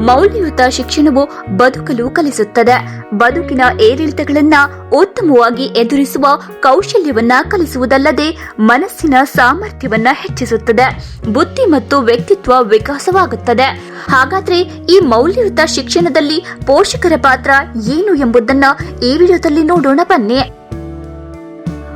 ಮೌಲ್ಯಯುತ ಶಿಕ್ಷಣವು ಬದುಕಲು ಕಲಿಸುತ್ತದೆ. ಬದುಕಿನ ಏರಿಳಿತಗಳನ್ನ ಉತ್ತಮವಾಗಿ ಎದುರಿಸುವ ಕೌಶಲ್ಯವನ್ನ ಕಲಿಸುವುದಲ್ಲದೆ ಮನಸ್ಸಿನ ಸಾಮರ್ಥ್ಯವನ್ನ ಹೆಚ್ಚಿಸುತ್ತದೆ. ಬುದ್ಧಿ ಮತ್ತು ವ್ಯಕ್ತಿತ್ವ ವಿಕಾಸವಾಗುತ್ತದೆ. ಹಾಗಾದ್ರೆ ಈ ಮೌಲ್ಯಯುತ ಶಿಕ್ಷಣದಲ್ಲಿ ಪೋಷಕರ ಪಾತ್ರ ಏನು ಎಂಬುದನ್ನ ಈ ವಿಡಿಯೋದಲ್ಲಿ ನೋಡೋಣ ಬನ್ನಿ.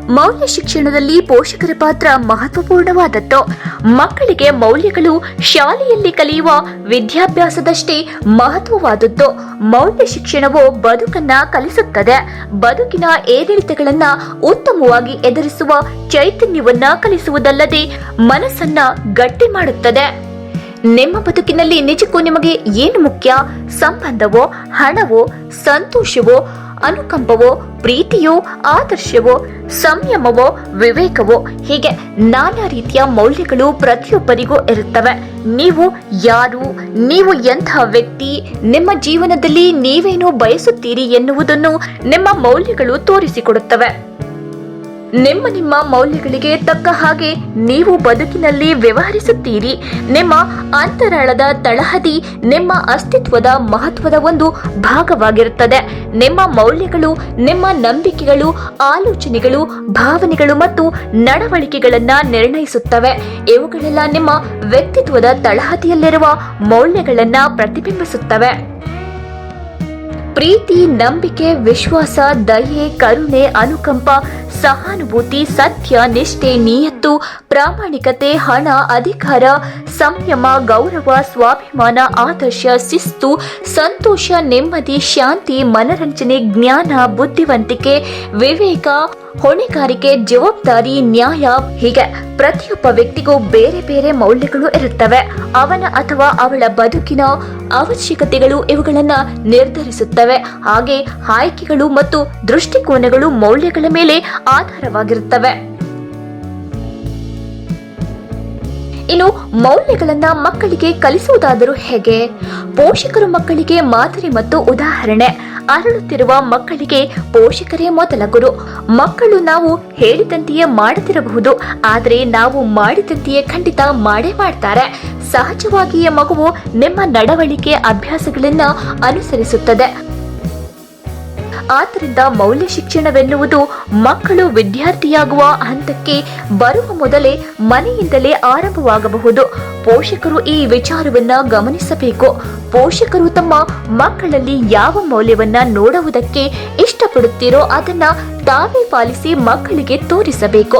ಮೌಲ್ಯ ಶಿಕ್ಷಣದಲ್ಲಿ ಪೋಷಕರ ಪಾತ್ರ ಮಹತ್ವಪೂರ್ಣವಾದದ್ದು. ಮಕ್ಕಳಿಗೆ ಮೌಲ್ಯಗಳು ಶಾಲೆಯಲ್ಲಿ ಕಲಿಯುವ ವಿದ್ಯಾಭ್ಯಾಸದಷ್ಟೇ ಮಹತ್ವವಾದದ್ದು. ಮೌಲ್ಯ ಶಿಕ್ಷಣವು ಬದುಕನ್ನ ಕಲಿಸುತ್ತದೆ. ಬದುಕಿನ ಏರಿಳಿತಗಳನ್ನ ಉತ್ತಮವಾಗಿ ಎದುರಿಸುವ ಚೈತನ್ಯವನ್ನ ಕಲಿಸುವುದಲ್ಲದೆ ಮನಸ್ಸನ್ನ ಗಟ್ಟಿ ಮಾಡುತ್ತದೆ. ನಿಮ್ಮ ಬದುಕಿನಲ್ಲಿ ನಿಜಕ್ಕೂ ನಿಮಗೆ ಏನು ಮುಖ್ಯ? ಸಂಬಂಧವೋ, ಹಣವೋ, ಸಂತೋಷವೋ ಅನುಕಂಪವೋ, ಪ್ರೀತಿಯೋ, ಆದರ್ಶವೋ, ಸಂಯಮವೋ, ವಿವೇಕವೋ, ಹೀಗೆ ನಾನಾ ರೀತಿಯ ಮೌಲ್ಯಗಳು ಪ್ರತಿಯೊಬ್ಬರಿಗೂ ಇರುತ್ತವೆ. ನೀವು ಯಾರು? ನೀವು ಎಂಥ ವ್ಯಕ್ತಿ? ನಿಮ್ಮ ಜೀವನದಲ್ಲಿ ನೀವೇನು ಬಯಸುತ್ತೀರಿ ಎನ್ನುವುದನ್ನು ನಿಮ್ಮ ಮೌಲ್ಯಗಳು ತೋರಿಸಿಕೊಡುತ್ತವೆ. ನಿಮ್ಮ ನಿಮ್ಮ ಮೌಲ್ಯಗಳಿಗೆ ತಕ್ಕ ಹಾಗೆ ನೀವು ಬದುಕಿನಲ್ಲಿ ವ್ಯವಹರಿಸುತ್ತೀರಿ. ನಿಮ್ಮ ಅಂತರಾಳದ ತಳಹದಿ ನಿಮ್ಮ ಅಸ್ತಿತ್ವದ ಮಹತ್ವದ ಒಂದು ಭಾಗವಾಗಿರುತ್ತದೆ. ನಿಮ್ಮ ಮೌಲ್ಯಗಳು, ನಿಮ್ಮ ನಂಬಿಕೆಗಳು, ಆಲೋಚನೆಗಳು, ಭಾವನೆಗಳು ಮತ್ತು ನಡವಳಿಕೆಗಳನ್ನ ನಿರ್ಣಯಿಸುತ್ತವೆ. ಇವುಗಳೆಲ್ಲ ನಿಮ್ಮ ವ್ಯಕ್ತಿತ್ವದ ತಳಹದಿಯಲ್ಲಿರುವ ಮೌಲ್ಯಗಳನ್ನ ಪ್ರತಿಬಿಂಬಿಸುತ್ತವೆ. ಪ್ರೀತಿ, ನಂಬಿಕೆ, ವಿಶ್ವಾಸ, ದಯೆ, ಕರುಣೆ, ಅನುಕಂಪ, ಸಹಾನುಭೂತಿ, ಸತ್ಯ, ನಿಷ್ಠೆ, ನಿಯತ್ತು, ಪ್ರಾಮಾಣಿಕತೆ, ಹಣ, ಅಧಿಕಾರ, ಸಂಯಮ, ಗೌರವ, ಸ್ವಾಭಿಮಾನ, ಆದರ್ಶ, ಶಿಸ್ತು, ಸಂತೋಷ, ನೆಮ್ಮದಿ, ಶಾಂತಿ, ಮನರಂಜನೆ, ಜ್ಞಾನ, ಬುದ್ಧಿವಂತಿಕೆ, ವಿವೇಕ ಹೊಣೆಗಾರಿಕೆ, ಜವಾಬ್ದಾರಿ, ನ್ಯಾಯ ಹೀಗೆ ಪ್ರತಿಯೊಬ್ಬ ವ್ಯಕ್ತಿಗೂ ಬೇರೆ ಬೇರೆ ಮೌಲ್ಯಗಳು ಇರುತ್ತವೆ. ಅವನ ಅಥವಾ ಅವಳ ಬದುಕಿನ ಅವಶ್ಯಕತೆಗಳು ಇವುಗಳನ್ನ ನಿರ್ಧರಿಸುತ್ತವೆ. ಹಾಗೆ ಆಯ್ಕೆಗಳು ಮತ್ತು ದೃಷ್ಟಿಕೋನಗಳು ಮೌಲ್ಯಗಳ ಮೇಲೆ ಆಧಾರವಾಗಿರುತ್ತವೆ. ಇನ್ನು ಮೌಲ್ಯಗಳನ್ನ ಮಕ್ಕಳಿಗೆ ಕಲಿಸುವುದಾದರೂ ಹೇಗೆ? ಪೋಷಕರು ಮಕ್ಕಳಿಗೆ ಮಾದರಿ ಮತ್ತು ಉದಾಹರಣೆ. ಅರಳುತ್ತಿರುವ ಮಕ್ಕಳಿಗೆ ಪೋಷಕರೇ ಮೊದಲ ಗುರು. ಮಕ್ಕಳು ನಾವು ಹೇಳಿದಂತೆಯೇ ಮಾಡದಿರಬಹುದು. ಆದರೆ ನಾವು ಮಾಡಿದಂತೆಯೇ ಖಂಡಿತ ಮಾಡೇ ಮಾಡ್ತಾರೆ. ಸಹಜವಾಗಿಯೇ ಮಗುವು ನಿಮ್ಮ ನಡವಳಿಕೆ ಅಭ್ಯಾಸಗಳನ್ನು ಅನುಸರಿಸುತ್ತದೆ. ಆದ್ದರಿಂದ ಮೌಲ್ಯ ಶಿಕ್ಷಣವೆನ್ನುವುದು ಮಕ್ಕಳು ವಿದ್ಯಾರ್ಥಿಯಾಗುವ ಹಂತಕ್ಕೆ ಬರುವ ಮೊದಲೇ ಮನೆಯಿಂದಲೇ ಆರಂಭವಾಗಬಹುದು. ಪೋಷಕರು ಈ ವಿಚಾರವನ್ನ ಗಮನಿಸಬೇಕು. ಪೋಷಕರು ತಮ್ಮ ಮಕ್ಕಳಲ್ಲಿ ಯಾವ ಮೌಲ್ಯವನ್ನ ನೋಡುವುದಕ್ಕೆ ಇಷ್ಟಪಡುತ್ತೀರೋ ಅದನ್ನ ತಾವೇ ಪಾಲಿಸಿ ಮಕ್ಕಳಿಗೆ ತೋರಿಸಬೇಕು.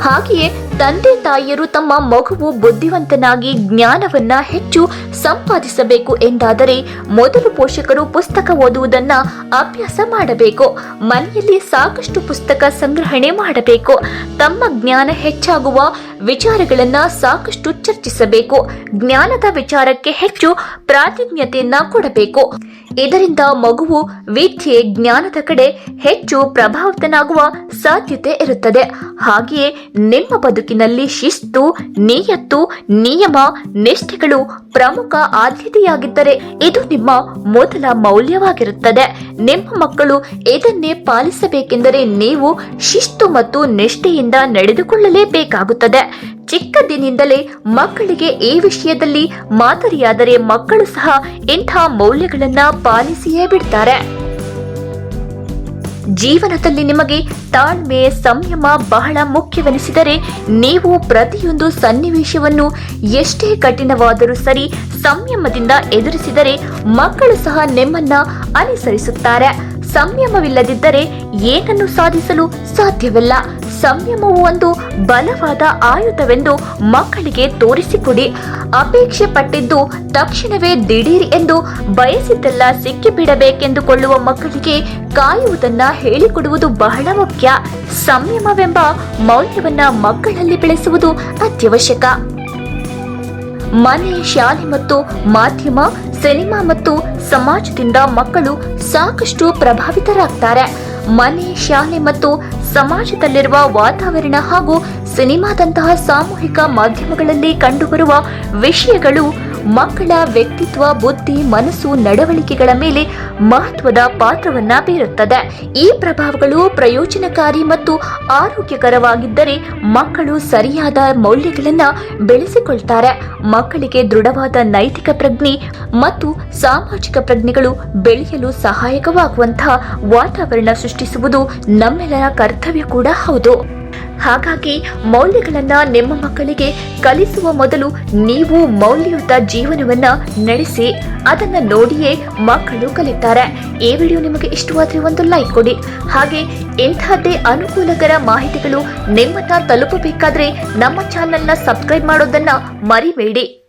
ಹಾಗೆಯೇ ತಂದೆ ತಾಯಿಯರು ತಮ್ಮ ಮಗುವು ಬುದ್ಧಿವಂತನಾಗಿ ಜ್ಞಾನವನ್ನ ಹೆಚ್ಚು ಸಂಪಾದಿಸಬೇಕು ಎಂದಾದರೆ ಮೊದಲು ಪೋಷಕರು ಪುಸ್ತಕ ಓದುವುದನ್ನ ಅಭ್ಯಾಸ ಮಾಡಬೇಕು. ಮನೆಯಲ್ಲಿ ಸಾಕಷ್ಟು ಪುಸ್ತಕ ಸಂಗ್ರಹಣೆ ಮಾಡಬೇಕು. ತಮ್ಮ ಜ್ಞಾನ ಹೆಚ್ಚಾಗುವ ವಿಚಾರಗಳನ್ನ ಸಾಕಷ್ಟು ಚರ್ಚಿಸಬೇಕು. ಜ್ಞಾನದ ವಿಚಾರಕ್ಕೆ ಹೆಚ್ಚು ಪ್ರಾಧಾನ್ಯತೆಯನ್ನ ಕೊಡಬೇಕು. ಇದರಿಂದ ಮಗುವು ವಿದ್ಯೆ ಜ್ಞಾನದ ಕಡೆ ಹೆಚ್ಚು ಪ್ರಭಾವಿತನಾಗುವ ಸಾಧ್ಯತೆ ಇರುತ್ತದೆ. ಹಾಗೆಯೇ ನಿಮ್ಮ ಬದುಕಿನಲ್ಲಿ ಶಿಸ್ತು, ನಿಯತ್ತು, ನಿಯಮ, ನಿಷ್ಠೆಗಳು ಪ್ರಮುಖ ಆದ್ಯತೆಯಾಗಿದ್ದರೆ ಇದು ನಿಮ್ಮ ಮೊದಲ ಮೌಲ್ಯವಾಗಿರುತ್ತದೆ. ನಿಮ್ಮ ಮಕ್ಕಳು ಇದನ್ನೇ ಪಾಲಿಸಬೇಕೆಂದರೆ ನೀವು ಶಿಸ್ತು ಮತ್ತು ನಿಷ್ಠೆಯಿಂದ ನಡೆದುಕೊಳ್ಳಲೇಬೇಕಾಗುತ್ತದೆ. ಚಿಕ್ಕಂದಿನಿಂದಲೇ ಮಕ್ಕಳಿಗೆ ಈ ವಿಷಯದಲ್ಲಿ ಮಾದರಿಯಾದರೆ ಮಕ್ಕಳು ಸಹ ಇಂಥ ಮೌಲ್ಯಗಳನ್ನ ಪಾಲಿಸಿಯೇ ಬಿಡ್ತಾರೆ. ಜೀವನದಲ್ಲಿ ನಿಮಗೆ ತಾಳ್ಮೆ, ಸಂಯಮ ಬಹಳ ಮುಖ್ಯವೆನಿಸಿದರೆ ನೀವು ಪ್ರತಿಯೊಂದು ಸನ್ನಿವೇಶವನ್ನು ಎಷ್ಟೇ ಕಠಿಣವಾದರೂ ಸರಿ ಸಂಯಮದಿಂದ ಎದುರಿಸಿದರೆ ಮಕ್ಕಳು ಸಹ ನಿಮ್ಮನ್ನ ಅನುಸರಿಸುತ್ತಾರೆ. ಸಂಯಮವಿಲ್ಲದಿದ್ದರೆ ಏನನ್ನು ಸಾಧಿಸಲು ಸಾಧ್ಯವಿಲ್ಲ. ಸಂಯಮವು ಒಂದು ಬಲವಾದ ಆಯುಧವೆಂದು ಮಕ್ಕಳಿಗೆ ತೋರಿಸಿಕೊಡಿ. ಅಪೇಕ್ಷೆ ಪಟ್ಟಿದ್ದು ತಕ್ಷಣವೇ ದಿಢೀರ್ ಎಂದು ಬಯಸಿದ್ದೆಲ್ಲ ಸಿಕ್ಕಿಬಿಡಬೇಕೆಂದುಕೊಳ್ಳುವ ಮಕ್ಕಳಿಗೆ ಕಾಯುವುದನ್ನ ಹೇಳಿಕೊಡುವುದು ಬಹಳ ಮುಖ್ಯ. ಸಂಯಮವೆಂಬ ಮೌಲ್ಯವನ್ನ ಮಕ್ಕಳಲ್ಲಿ ಬೆಳೆಸುವುದು ಅತ್ಯವಶ್ಯಕ. ಮನೆ, ಶಾಲೆ ಮತ್ತು ಮಾಧ್ಯಮ, ಸಿನಿಮಾ ಮತ್ತು ಸಮಾಜದಿಂದ ಮಕ್ಕಳು ಸಾಕಷ್ಟು ಪ್ರಭಾವಿತರಾಗ್ತಾರೆ. ಮನೆ, ಶಾಲೆ ಮತ್ತು ಸಮಾಜದಲ್ಲಿರುವ ವಾತಾವರಣ ಹಾಗೂ ಸಿನಿಮಾದಂತಹ ಸಾಮೂಹಿಕ ಮಾಧ್ಯಮಗಳಲ್ಲಿ ಕಂಡುಬರುವ ವಿಷಯಗಳು ಮಕ್ಕಳ ವ್ಯಕ್ತಿತ್ವ, ಬುದ್ಧಿ, ಮನಸ್ಸು, ನಡವಳಿಕೆಗಳ ಮೇಲೆ ಮಹತ್ವದ ಪಾತ್ರವನ್ನ ಬೀರುತ್ತದೆ. ಈ ಪ್ರಭಾವಗಳು ಪ್ರಯೋಜನಕಾರಿ ಮತ್ತು ಆರೋಗ್ಯಕರವಾಗಿದ್ದರೆ ಮಕ್ಕಳು ಸರಿಯಾದ ಮೌಲ್ಯಗಳನ್ನ ಬೆಳೆಸಿಕೊಳ್ತಾರೆ. ಮಕ್ಕಳಿಗೆ ದೃಢವಾದ ನೈತಿಕ ಪ್ರಜ್ಞೆ ಮತ್ತು ಸಾಮಾಜಿಕ ಪ್ರಜ್ಞೆಗಳು ಬೆಳೆಯಲು ಸಹಾಯಕವಾಗುವಂತಹ ವಾತಾವರಣ ಸೃಷ್ಟಿಸುವುದು ನಮ್ಮೆಲ್ಲರ ಕರ್ತವ್ಯ ಕೂಡ ಹೌದು. ಹಾಗಾಗಿ ಮೌಲ್ಯಗಳನ್ನ ನಿಮ್ಮ ಮಕ್ಕಳಿಗೆ ಕಲಿಸುವ ಮೊದಲು ನೀವು ಮೌಲ್ಯಯುತ ಜೀವನವನ್ನ ನಡೆಸಿ ಅದನ್ನ ನೋಡಿಯೇ ಮಕ್ಕಳು ಕಲಿತಾರೆ. ಈ ವಿಡಿಯೋ ನಿಮಗೆ ಇಷ್ಟವಾದ್ರೆ ಒಂದು ಲೈಕ್ ಕೊಡಿ. ಹಾಗೆ ಇಂತಹದ್ದೇ ಅನುಕೂಲಕರ ಮಾಹಿತಿಗಳು ನಿಮ್ಮನ್ನ ತಲುಪಬೇಕಾದ್ರೆ ನಮ್ಮ ಚಾನೆಲ್ನ ಸಬ್ಸ್ಕ್ರೈಬ್ ಮಾಡೋದನ್ನ ಮರಿಬೇಡಿ.